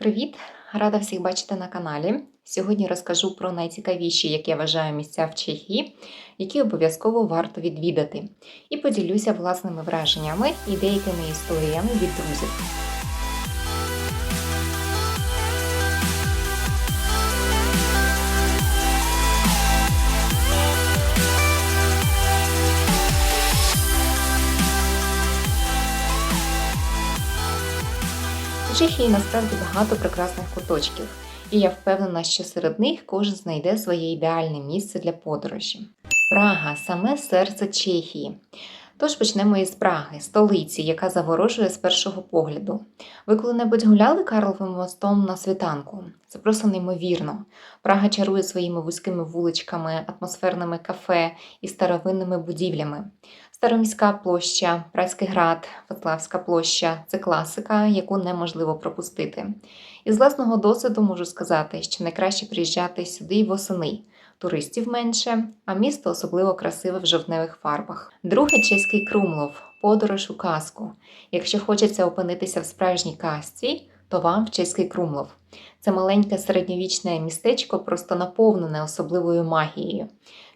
Привіт! Рада всіх бачити на каналі. Сьогодні розкажу про найцікавіші, як я вважаю, місця в Чехії, які обов'язково варто відвідати. І поділюся власними враженнями і деякими історіями від друзів. У Чехії насправді багато прекрасних куточків, і я впевнена, що серед них кожен знайде своє ідеальне місце для подорожі. Прага саме серце Чехії. Тож почнемо із Праги, столиці, яка заворожує з першого погляду. Ви коли-небудь гуляли Карловим мостом на світанку? Це просто неймовірно. Прага чарує своїми вузькими вуличками, атмосферними кафе і старовинними будівлями. Староміська площа, Празький град, Вацлавська площа це класика, яку неможливо пропустити. Із власного досвіду можу сказати, що найкраще приїжджати сюди восени. Туристів менше, а місто особливо красиве в жовтневих фарбах. Друге чеський Крумлов подорож у казку. Якщо хочеться опинитися в справжній казці, то вам в чеський Крумлов. Це маленьке середньовічне містечко, просто наповнене особливою магією.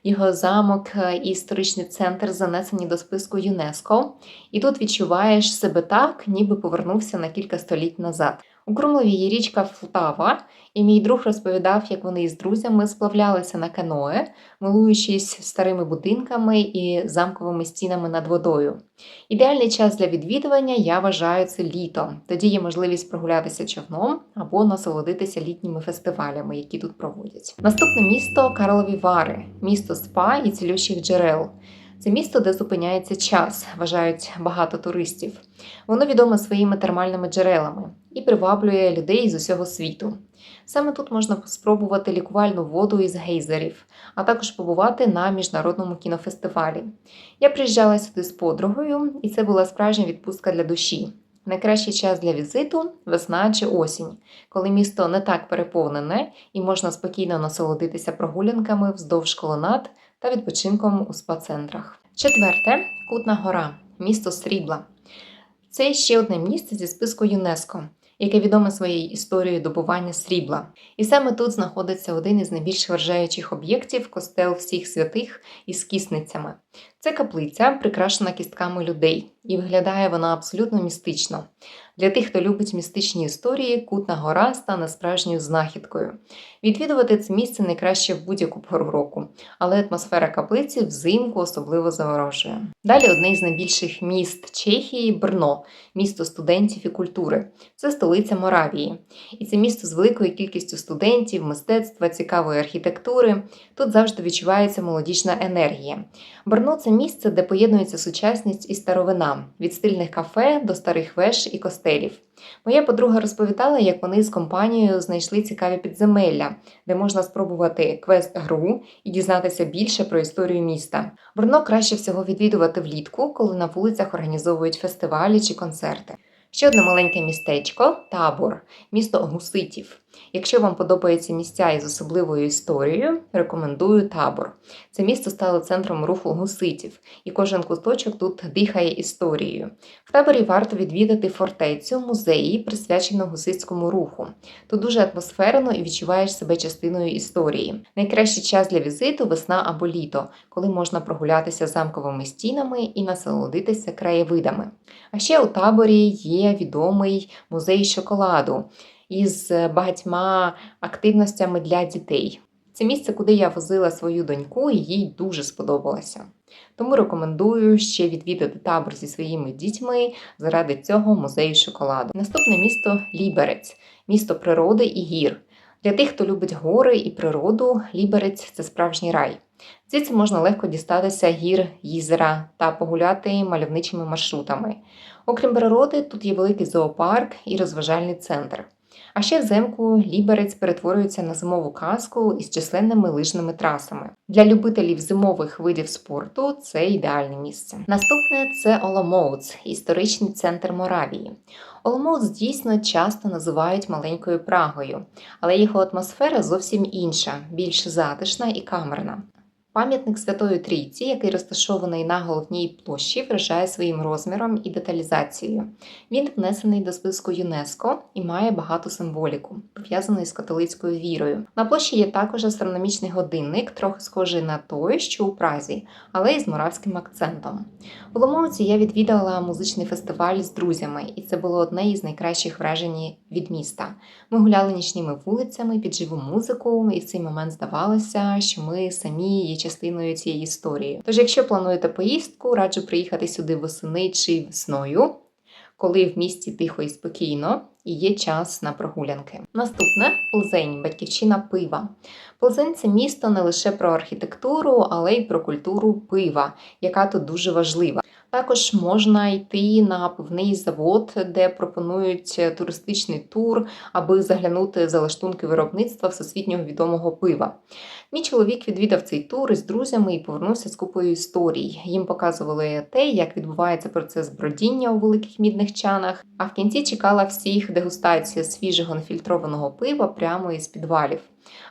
Його замок і історичний центр занесені до списку ЮНЕСКО, і тут відчуваєш себе так, ніби повернувся на кілька століть назад. У Крумлові є річка Флтава, і мій друг розповідав, як вони із друзями сплавлялися на каное, милуючись старими будинками і замковими стінами над водою. Ідеальний час для відвідування я вважаю це літо. Тоді є можливість прогулятися човном або насолодитися літніми фестивалями, які тут проводять. Наступне місто Карлові Вари, місто спа і цілющих джерел. Це місто, де зупиняється час, вважають багато туристів. Воно відоме своїми термальними джерелами і приваблює людей з усього світу. Саме тут можна спробувати лікувальну воду із гейзерів, а також побувати на міжнародному кінофестивалі. Я приїжджала сюди з подругою, і це була справжня відпустка для душі. Найкращий час для візиту весна чи осінь, коли місто не так переповнене і можна спокійно насолодитися прогулянками вздовж колонад та відпочинком у спа-центрах. Четверте Кутна Гора, місто Срібла. Це ще одне місце зі списку ЮНЕСКО, яке відоме своєю історією добування срібла. І саме тут знаходиться один із найбільш вражаючих об'єктів костел всіх святих із кісницями. Це каплиця, прикрашена кістками людей, і виглядає вона абсолютно містично. Для тих, хто любить містичні історії, Кутна гора стане справжньою знахідкою. Відвідувати це місце найкраще в будь-яку пору року, але атмосфера каплиці взимку особливо заворожує. Далі одне з найбільших міст Чехії Брно, місто студентів і культури. Це столиця Моравії. І це місто з великою кількістю студентів, мистецтва, цікавої архітектури. Тут завжди відчувається молодіжна енергія. Брно це місце, де поєднується сучасність і старовина, від стильних кафе до старих веж і костелів. Моя подруга розповідала, як вони з компанією знайшли цікаві підземелля, де можна спробувати квест-гру і дізнатися більше про історію міста. Брно краще всього відвідувати влітку, коли на вулицях організовують фестивалі чи концерти. Ще одне маленьке містечко табор, місто Гуситів. Якщо вам подобаються місця із особливою історією, рекомендую табор. Це місто стало центром руху гуситів, і кожен куточок тут дихає історією. В таборі варто відвідати фортецю, музеї, присвячену гусицькому руху. Тут дуже атмосферно і відчуваєш себе частиною історії. Найкращий час для візиту весна або літо, коли можна прогулятися замковими стінами і насолодитися краєвидами. А ще у таборі є відомий музей шоколаду із багатьма активностями для дітей. Це місце, куди я возила свою доньку, і їй дуже сподобалося. Тому рекомендую ще відвідати табор зі своїми дітьми заради цього музею шоколаду. Наступне місто Ліберець, місто природи і гір. Для тих, хто любить гори і природу, Ліберець це справжній рай. Звідси можна легко дістатися гір їзера та погуляти мальовничими маршрутами. Окрім природи, тут є великий зоопарк і розважальний центр. А ще взимку ліберець перетворюється на зимову казку із численними лижними трасами. Для любителів зимових видів спорту це ідеальне місце. Наступне це Оломоуц, історичний центр Моравії. Оломоуц дійсно часто називають маленькою Прагою, але його атмосфера зовсім інша, більш затишна і камерна. Пам'ятник Святої Трійці, який розташований на головній площі, вражає своїм розміром і деталізацією. Він внесений до списку ЮНЕСКО і має багату символіку, пов'язану з католицькою вірою. На площі є також астрономічний годинник, трохи схожий на той, що у Празі, але із моравським акцентом. У Ломовці я відвідала музичний фестиваль з друзями, і це було одне із найкращих вражень від міста. Ми гуляли нічними вулицями під живу музику, і в цей момент здавалося, що ми самі є частиною цієї історії. Тож, якщо плануєте поїздку, раджу приїхати сюди восени чи весною, коли в місті тихо і спокійно, і є час на прогулянки. Наступне Плзень, батьківщина пива. Плзень це місто не лише про архітектуру, але й про культуру пива, яка тут дуже важлива. Також можна йти на пивний завод, де пропонують туристичний тур, аби заглянути за лаштунки виробництва всесвітнього відомого пива. Мій чоловік відвідав цей тур із друзями і повернувся з купою історій. Їм показували те, як відбувається процес бродіння у великих мідних чанах. А в кінці чекала всіх дегустація свіжого нефільтрованого пива прямо із підвалів.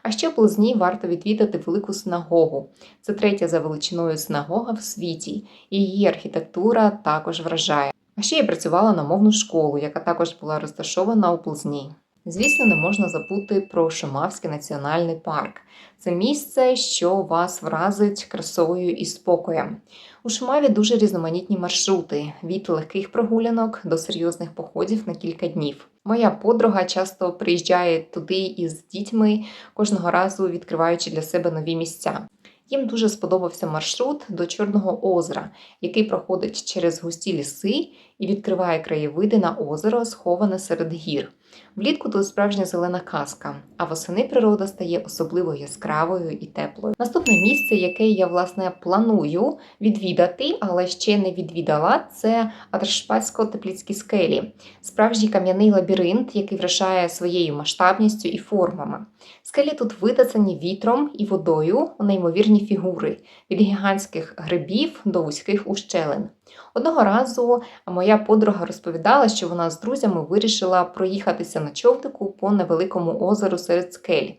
А ще Плзні варто відвідати велику синагогу. Це третя за величиною синагога в світі, і її архітектура також вражає. А ще я працювала на мовну школу, яка також була розташована у Плзні. Звісно, не можна забути про Шумавський національний парк. Це місце, що вас вразить красою і спокоєм. У Шумаві дуже різноманітні маршрути від легких прогулянок до серйозних походів на кілька днів. Моя подруга часто приїжджає туди із дітьми, кожного разу відкриваючи для себе нові місця. Їм дуже сподобався маршрут до Чорного озера, який проходить через густі ліси і відкриває краєвиди на озеро, сховане серед гір. Влітку тут справжня зелена казка, а восени природа стає особливо яскравою і теплою. Наступне місце, яке я власне планую відвідати, але ще не відвідала, це Адршпатсько-Тепліцькі скелі, справжній кам'яний лабіринт, який вражає своєю масштабністю і формами. Скелі тут витацані вітром і водою у неймовірні фігури від гігантських грибів до вузьких ущелин. Одного разу моя подруга розповідала, що вона з друзями вирішила проїхатися на човнику по невеликому озеру серед скель.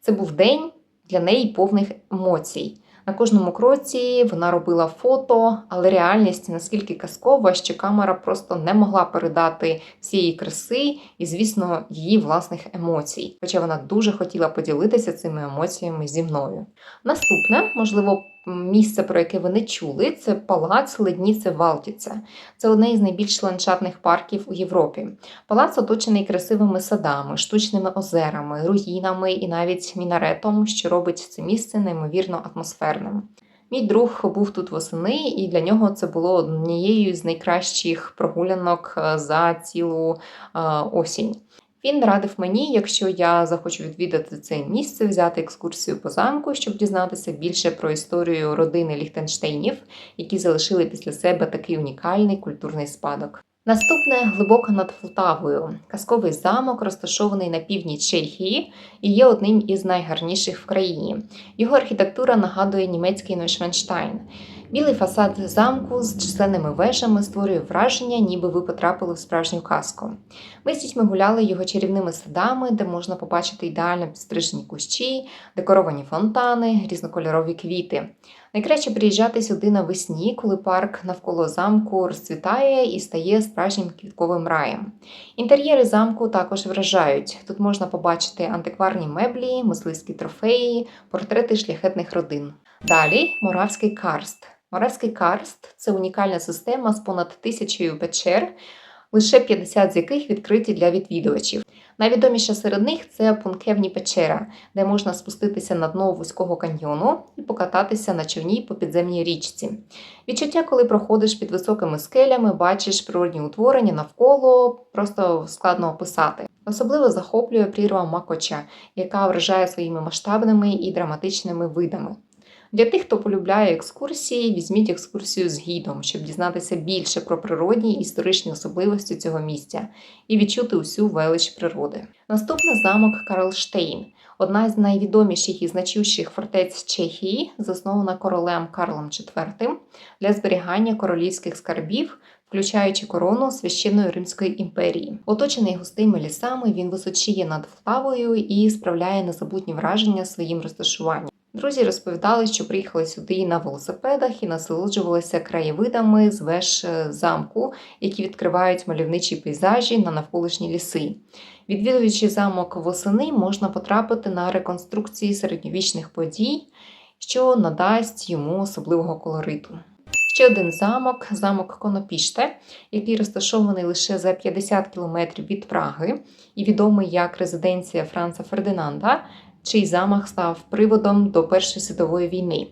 Це був день для неї повних емоцій. На кожному кроці вона робила фото, але реальність наскільки казкова, що камера просто не могла передати всієї краси і, звісно, її власних емоцій. Хоча вона дуже хотіла поділитися цими емоціями зі мною. Наступне, можливо, місце, про яке ви не чули, це палац Ледніце Валтіце. Це одне із найбільш ландшафтних парків у Європі. Палац оточений красивими садами, штучними озерами, руїнами і навіть мінаретом, що робить це місце неймовірно атмосферним. Мій друг був тут восени, і для нього це було однією з найкращих прогулянок е, за цілу е, осінь. Він радив мені, якщо я захочу відвідати це місце, взяти екскурсію по замку, щоб дізнатися більше про історію родини Ліхтенштейнів, які залишили після себе такий унікальний культурний спадок. Наступне глибоко над Полтавою. Казковий замок, розташований на півдні Чехії і є одним із найгарніших в країні. Його архітектура нагадує німецький Нойшвенштайн. Білий фасад замку з численними вежами створює враження, ніби ви потрапили в справжню казку. Ми з дітьми гуляли його чарівними садами, де можна побачити ідеально підстрижені кущі, декоровані фонтани, різнокольорові квіти. Найкраще приїжджати сюди навесні, коли парк навколо замку розцвітає і стає справжнім квітковим раєм. Інтер'єри замку також вражають. Тут можна побачити антикварні меблі, мисливські трофеї, портрети шляхетних родин. Далі Моравський карст. Моравський карст це унікальна система з понад тисячею печер, лише 50 з яких відкриті для відвідувачів. Найвідоміша серед них це Пункевні печера, де можна спуститися на дно вузького каньйону і покататися на човні по підземній річці. Відчуття, коли проходиш під високими скелями, бачиш природні утворення навколо, просто складно описати. Особливо захоплює прірва Макоча, яка вражає своїми масштабними і драматичними видами. Для тих, хто полюбляє екскурсії, візьміть екскурсію з гідом, щоб дізнатися більше про природні і історичні особливості цього місця і відчути усю велич природи. Наступний замок Карлштейн, одна з найвідоміших і значущих фортець Чехії, заснована королем Карлом IV для зберігання королівських скарбів. Включаючи корону священної Римської імперії, оточений густими лісами, він височіє над Флавою і справляє незабутні враження своїм розташуванням. Друзі розповідали, що приїхали сюди на велосипедах і насолоджувалися краєвидами з веж е, замку, які відкривають мальовничі пейзажі на навколишні ліси. Відвідуючи замок восени, можна потрапити на реконструкції середньовічних подій, що надасть йому особливого колориту. Ще один замок замок Конопіште, який розташований лише за 50 кілометрів від Праги і відомий як резиденція Франца Фердинанда, чий замах став приводом до Першої світової війни.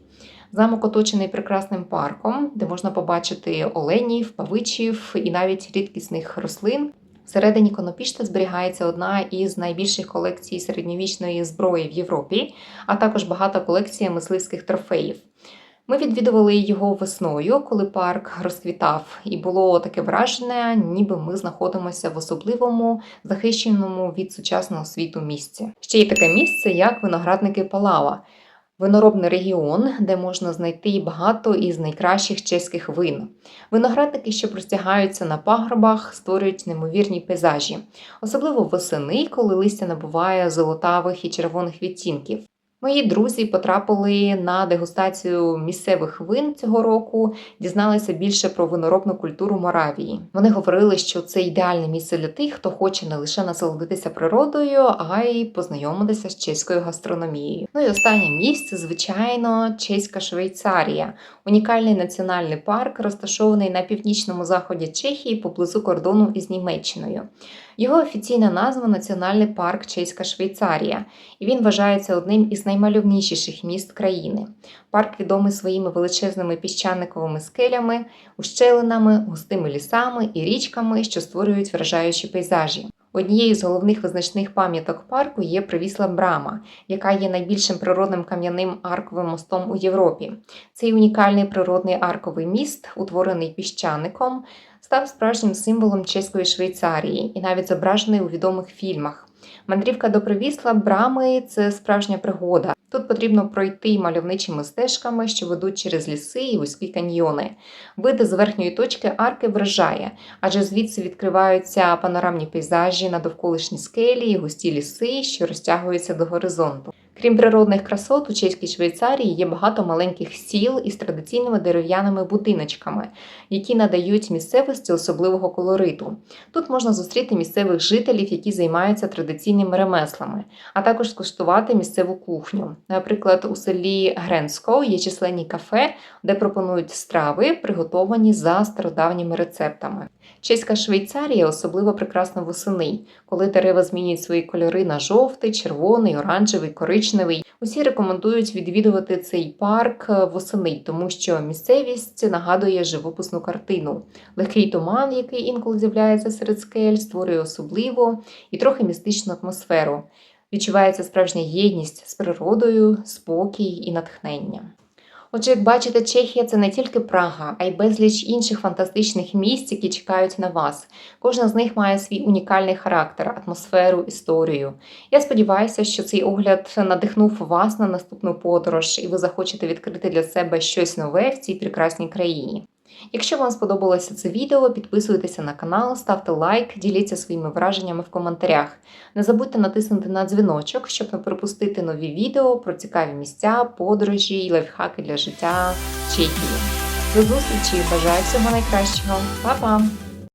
Замок оточений прекрасним парком, де можна побачити оленів, павичів і навіть рідкісних рослин. Всередині Конопішта зберігається одна із найбільших колекцій середньовічної зброї в Європі, а також багата колекція мисливських трофеїв. Ми відвідували його весною, коли парк розквітав, і було таке враження, ніби ми знаходимося в особливому, захищеному від сучасного світу місці. Ще є таке місце, як виноградники Палава. Виноробний регіон, де можна знайти багато із найкращих чеських вин. Виноградники, що простягаються на пагорбах, створюють неймовірні пейзажі, особливо восени, коли листя набуває золотавих і червоних відтінків. Мої друзі потрапили на дегустацію місцевих вин цього року, дізналися більше про виноробну культуру Моравії. Вони говорили, що це ідеальне місце для тих, хто хоче не лише насолодитися природою, а й познайомитися з чеською гастрономією. Ну і останнє місце, звичайно, чеська Швейцарія, унікальний національний парк, розташований на північному заході Чехії поблизу кордону із Німеччиною. Його офіційна назва Національний парк Чеська Швейцарія, і він вважається одним із наймальовніших міст країни. Парк відомий своїми величезними піщаниковими скелями, ущелинами, густими лісами і річками, що створюють вражаючі пейзажі. Однією з головних визначних пам'яток парку є привісла брама, яка є найбільшим природним кам'яним арковим мостом у Європі. Цей унікальний природний арковий міст, утворений піщаником, став справжнім символом чеської Швейцарії і навіть зображений у відомих фільмах. Мандрівка до привісла брами це справжня пригода. Тут потрібно пройти мальовничими стежками, що ведуть через ліси і вузькі каньйони. Види з верхньої точки арки вражає, адже звідси відкриваються панорамні пейзажі на довколишні скелі і густі ліси, що розтягуються до горизонту. Крім природних красот, у чеській Швейцарії є багато маленьких сіл із традиційними дерев'яними будиночками, які надають місцевості особливого колориту. Тут можна зустріти місцевих жителів, які займаються традиційними ремеслами, а також скуштувати місцеву кухню. Наприклад, у селі Гренско є численні кафе, де пропонують страви, приготовані за стародавніми рецептами. Чеська Швейцарія особливо прекрасна восени, коли дерева змінюють свої кольори на жовтий, червоний, оранжевий, коричневий. Усі рекомендують відвідувати цей парк е, восени, тому що місцевість нагадує живописну картину. Легкий туман, який інколи з'являється серед скель, створює особливу і трохи містичну атмосферу. Відчувається справжня єдність з природою, спокій і натхнення. Отже, як бачите, Чехія це не тільки Прага, а й безліч інших фантастичних місць, які чекають на вас. Кожна з них має свій унікальний характер, атмосферу, історію. Я сподіваюся, що цей огляд надихнув вас на наступну подорож, і ви захочете відкрити для себе щось нове в цій прекрасній країні. Якщо вам сподобалося це відео, підписуйтеся на канал, ставте лайк, діліться своїми враженнями в коментарях. Не забудьте натиснути на дзвіночок, щоб не пропустити нові відео про цікаві місця, подорожі і лайфхаки для життя в Чехії. До зустрічі! Бажаю всього найкращого! Па-па!